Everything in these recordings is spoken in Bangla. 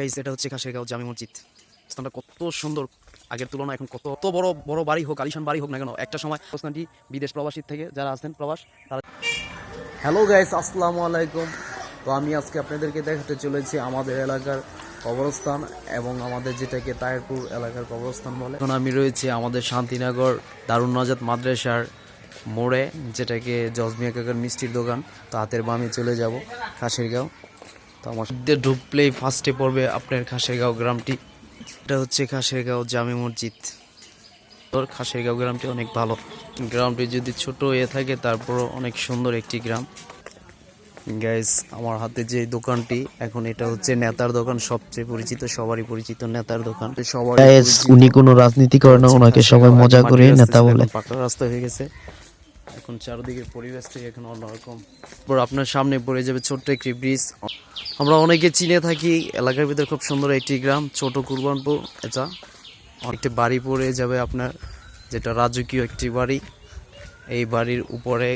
গাইজ এটা হচ্ছে খাসেরগাঁও জামি মসজিদ। স্থানটা কত সুন্দর। আগের তুলনায় এখন কত কত বড় বড় বাড়ি হোক আলিশান বাড়ি হোক না কেন একটা সময় স্থানটি বিদেশ প্রবাসীর থেকে যারা আসেন প্রবাস তারা হ্যালো গাইস আসসালামু আলাইকুম। তো আমি আজকে আপনাদেরকে দেখাতে চলেছি আমাদের এলাকার কবরস্থান এবং আমাদের যেটাকে তায়েরপুর এলাকার কবরস্থান বলে। এখন আমি রয়েছি আমাদের শান্তিনগর দারুণ নজাত মাদ্রাসার মোড়ে যেটাকে জজমিয়া কাকার মিষ্টির দোকান। তো হাতের বামে চলে যাব খাসেরগাঁও তো আমার ঢুকলেই ফার্স্টে পড়বে আপনার খাসেরগাঁও গ্রামটি। এটা হচ্ছে খাসেরগাঁও জামে মসজিদ। তোর খাসেরগাঁও গ্রামটি অনেক ভালো। গ্রামটি যদি ছোট হয়ে থাকে তারপরও অনেক সুন্দর একটি গ্রাম। গাইস আমার হাতে যে দোকানটি এখন এটা হচ্ছে নেতার দোকান। সবচেয়ে পরিচিত সবারই পরিচিত নেতার দোকান। Guys, উনি কোনো রাজনীতি করে না ওনাকে সবাই মজা করে নেতা বলে। পাকা রাস্তা হয়ে গেছে। এখন চারদিকের পরিবেশটাই এখন অন্যরকম। তারপর আপনার সামনে পড়ে যাবে ছোট্ট একটি ব্রিজ আমরা অনেকে চিনে থাকি, এলাকার ভিতরে খুব সুন্দর একটি গ্রাম, ছোট কুরবানপুর। এটা একটি বাড়ি পড়ে যাবে আপনার, যেটা রাজকীয় একটি বাড়ি। এই বাড়ির উপরে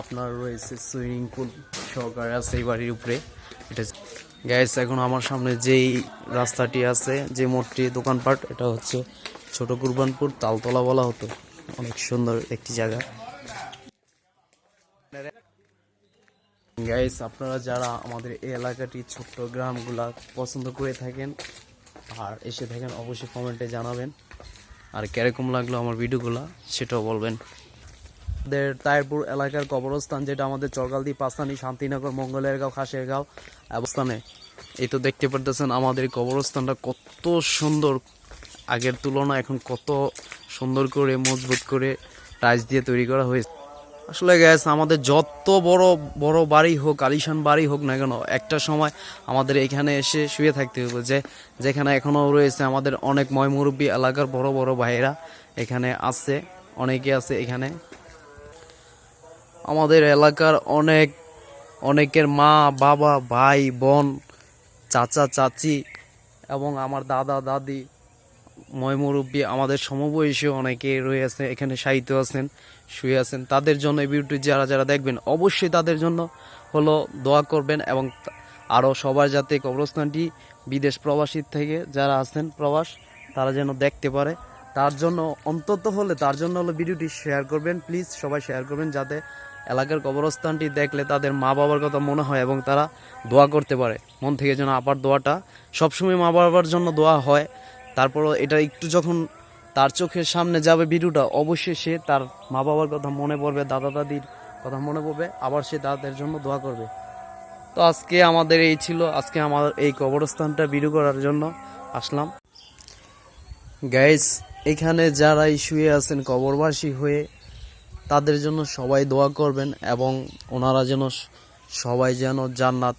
আপনার রয়েছে সুইমিং পুল সহকারে আছে এই বাড়ির উপরে। এটা গ্যাস এখন আমার সামনে যেই রাস্তাটি আছে, যে মোড়টি, দোকানপাট, এটা হচ্ছে ছোট কুরবানপুর, তালতলা বলা হতো। অনেক সুন্দর একটি জায়গা। গাইস আপনারা যারা আমাদের এই এলাকাটি ছোট্ট গ্রামগুলা পছন্দ করে থাকেন, আর এসে থাকেন, অবশ্যই কমেন্টে জানাবেন। আর কীরকম লাগল আমার ভিডিওগুলা, সেটাও বলবেন। আমাদের তায়েরপুর এলাকার কবরস্থান, যেটা আমাদের চরকালদি পাস্তানি শান্তিনগর মঙ্গলের গাঁও খাসের গাঁও অবস্থানে। এই তো দেখতে পারতেছেন, আমাদের কবরস্থানটা কত সুন্দর। আগের তুলনায় এখন কত সুন্দর করে, মজবুত করে টাইলস দিয়ে তৈরি করা হয়েছে। আসলে গ্যাস আমাদের যত বড় বড় বাড়ি হোক, আলিশান বাড়ি হোক না কেন, একটা সময় আমাদের এখানে এসে শুয়ে থাকতে হবে যে, যেখানে এখনও রয়েছে আমাদের অনেক ময়মুরব্বী এলাকার বড় বড় ভাইয়েরা এখানে আছে, অনেকে আছে এখানে। আমাদের এলাকার অনেক, অনেকের মা, বাবা, ভাই, বোন, চাচা, চাচি এবং আমার দাদা, দাদি ময়মুরব্বী আমাদের সমবয়সী অনেকে রয়ে রয়েছে এখানে সাহিত্য আছেন, শুয়ে আছেন। তাদের জন্য এই ভিডিওটি যারা যারা দেখবেন, অবশ্যই তাদের জন্য হলো দোয়া করবেন এবং আরও সবার যাতে কবরস্থানটি বিদেশ প্রবাসীর থেকে যারা আছেন প্রবাস, তারা যেন দেখতে পারে। তার জন্য, অন্তত হলে তার জন্য হলো ভিডিওটি শেয়ার করবেন। প্লিজ সবাই শেয়ার করবেন যাতে এলাকার কবরস্থানটি দেখলে তাদের মা বাবার কথা মনে হয় এবং তারা দোয়া করতে পারে। মন থেকে যেন আবার দোয়াটা সবসময় মা বাবার জন্য দোয়া হয়। তারপরও এটা একটু যখন তার চোখের সামনে যাবে ভিডিওটা, অবশ্যই সে তার মা বাবার কথা মনে পড়বে দাদা দাদির কথা মনে পড়বে, আবার সে তাদের জন্য দোয়া করবে। তো আজকে আমাদের এই ছিল, আজকে আমার এই কবরস্থানটা ভিডিও করার জন্য আসলাম। গাইস এখানে যারাই শুয়ে আছেন কবরবাসী হয়ে, তাদের জন্য সবাই দোয়া করবেন এবং ওনারা যেন সবাই যেন জান্নাত,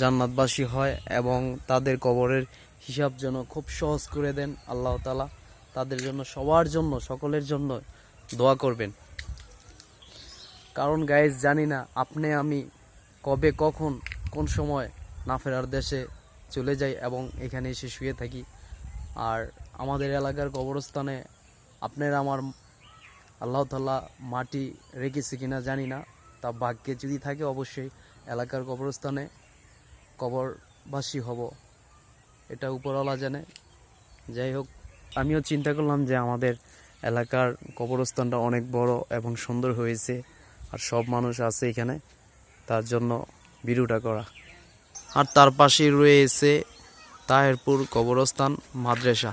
জান্নাতবাসী হয় এবং তাদের কবরের হিসাব যেন খুব সহজ করে দেন আল্লাহ তালা তাদের জন্য, সবার জন্য, সকলের জন্য দোয়া করবেন। কারণ গাইজ জানি না আপনি, আমি কবে, কখন, কোন সময় না ফেরার দেশে চলে যাই এবং এখানে এসে শুয়ে থাকি। আর আমাদের এলাকার কবরস্থানে আপনার আমার আল্লাহ তাল্লাহ মাটি রেখেছে কিনা জানি না। তা ভাগ্যে যদি থাকে অবশ্যই এলাকার কবরস্থানে কবরবাসী হব। এটা উপরওয়ালা জানে। যাই হোক, আমিও চিন্তা করলাম যে আমাদের এলাকার কবরস্থানটা অনেক বড় এবং সুন্দর হয়েছে আর সব মানুষ আছে এখানে, তার জন্য ভিডিওটা করা। আর তার পাশেই রয়েছে তাহেরপুর কবরস্থান মাদ্রাসা।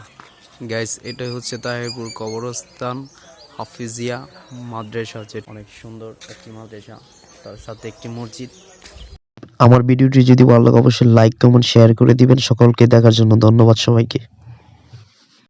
গাইস এটা হচ্ছে তাহেরপুর কবরস্থান হাফিজিয়া মাদ্রাসা যে অনেক সুন্দর একটি মাদ্রাসা। তার সাথে একটি মসজিদ। আমার ভিডিওটি যদি ভালো লাগে, অবশ্যই লাইক কমেন্ট শেয়ার করে দিবেন। সকলকে দেখার জন্য ধন্যবাদ সবাইকে।